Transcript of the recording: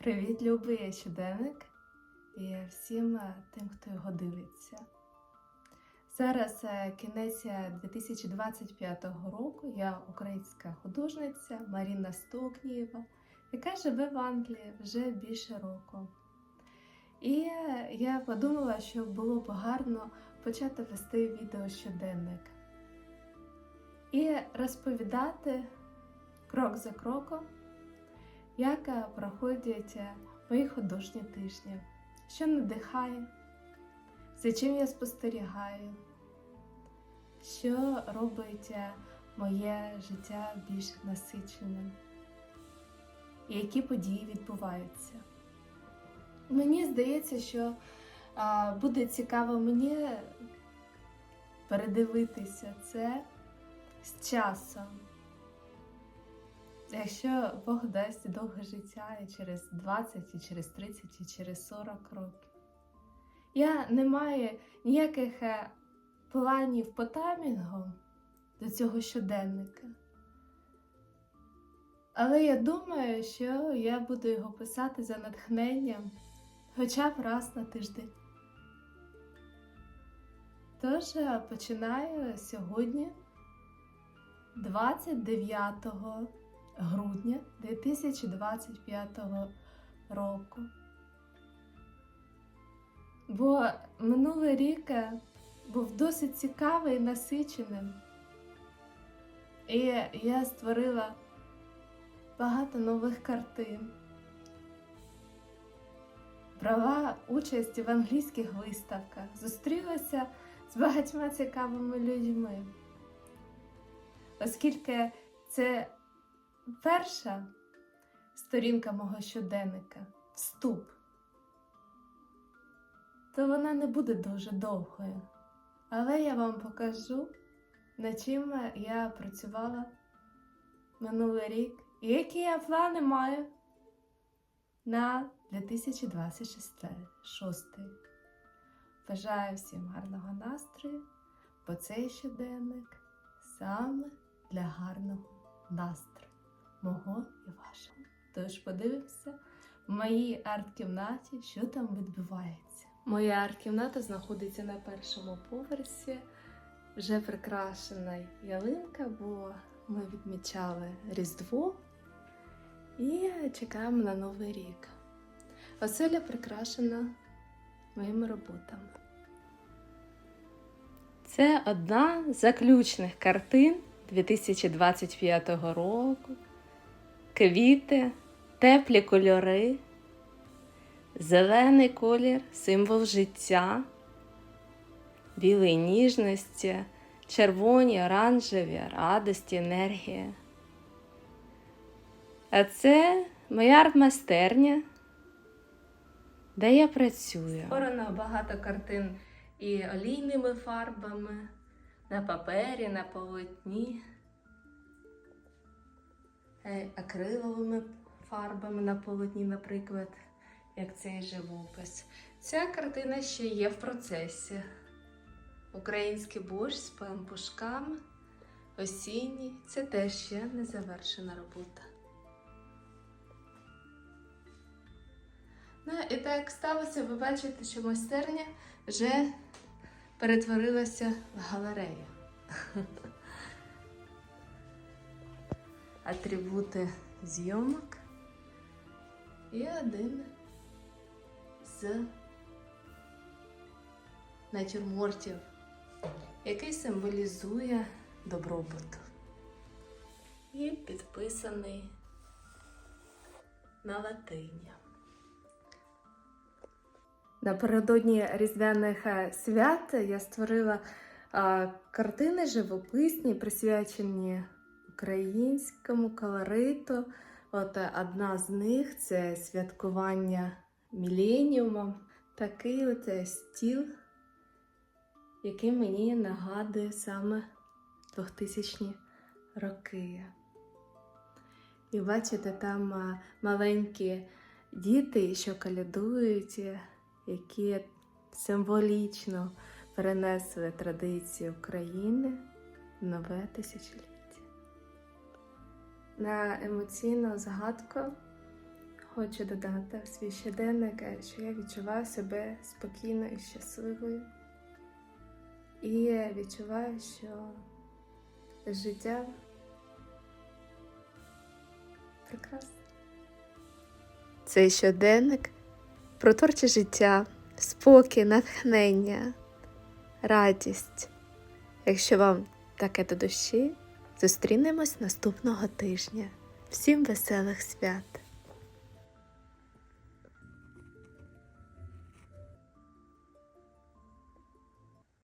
Привіт, любий щоденник і всім е, тим, хто його дивиться. Зараз е, кінець е, 2025 року. Я українська художниця Маріна Стукнієва, яка живе в Англії вже більше року. І е, я подумала, що було б гарно почати вести відео щоденник і розповідати крок за кроком як е, проходять е, мої художні тижні, що надихає, за чим я спостерігаю, що робить е, моє життя більш насиченим, які події відбуваються. Мені здається, що буде цікаво мені передивитися це з часом. Якщо Бог дасть довге життя і через 20, і через 30, і через 40 років. Я не маю ніяких е, планів по таймінгу до цього щоденника. Але я думаю, що я буду його писати за натхненням хоча б раз на тиждень. Тож е, починаю сьогодні, 29 грудня 2025 року. Бо минулий рік е, був досить цікавий і насиченим. І я створила багато нових картин, брала участь в англійських виставках, зустрілася з багатьма цікавими людьми. Оскільки це перша сторінка мого щоденника вступ, то вона не буде дуже довгою. Але я вам покажу, над чим я працювала минулий рік і які я плани маю на 2026. Бажаю всім гарного настрою, бо цей щоденник саме для гарного настрою мого і вашого. Тож подивимося в моїй арт-кімнаті, що там відбувається. Моя арт-кімната знаходиться на першому поверсі, вже прикрашена ялинка, бо ми відмічали Різдво і чекаємо на Новий рік. Оселя прикрашена моїми роботами. Це одна з заключних картин 2025 року. Квіти, теплі кольори, зелений колір, символ життя, білий ніжності, червоні, оранжеві, радості, енергія. А це моя арт-майстерня, де я працюю. Створено багато картин і олійними фарбами, на папері, на полотні, акриловими фарбами на полотні, наприклад, як цей живопис. Ця картина ще є в процесі. Український борщ з пампушками, осінній це теж ще не завершена робота. Ну і так сталося, ви бачите, що майстерня вже перетворилася в галерею. Атрибути зйомок і один з натюрмортів, який символізує добробут. І підписаний на латині. Напередодні різдвяних е, свят я створила картини живописні, присвячені українському колориту. От е, одна з них це святкування міленіуму. Такий от е, стіл, який мені нагадує саме 2000-ні роки. І бачите, там е, маленькі діти, що калядують, е, які символічно перенесли традиції України в нове тисячоліття. На емоційну згадку хочу додати в свій щоденник, е, що я відчуваю себе спокійно і щасливою. І відчуваю, що життя прекрасне. Цей щоденник про творче життя, спокій, натхнення, радість. Якщо вам таке до душі, зустрінемось наступного тижня. Всім веселих свят!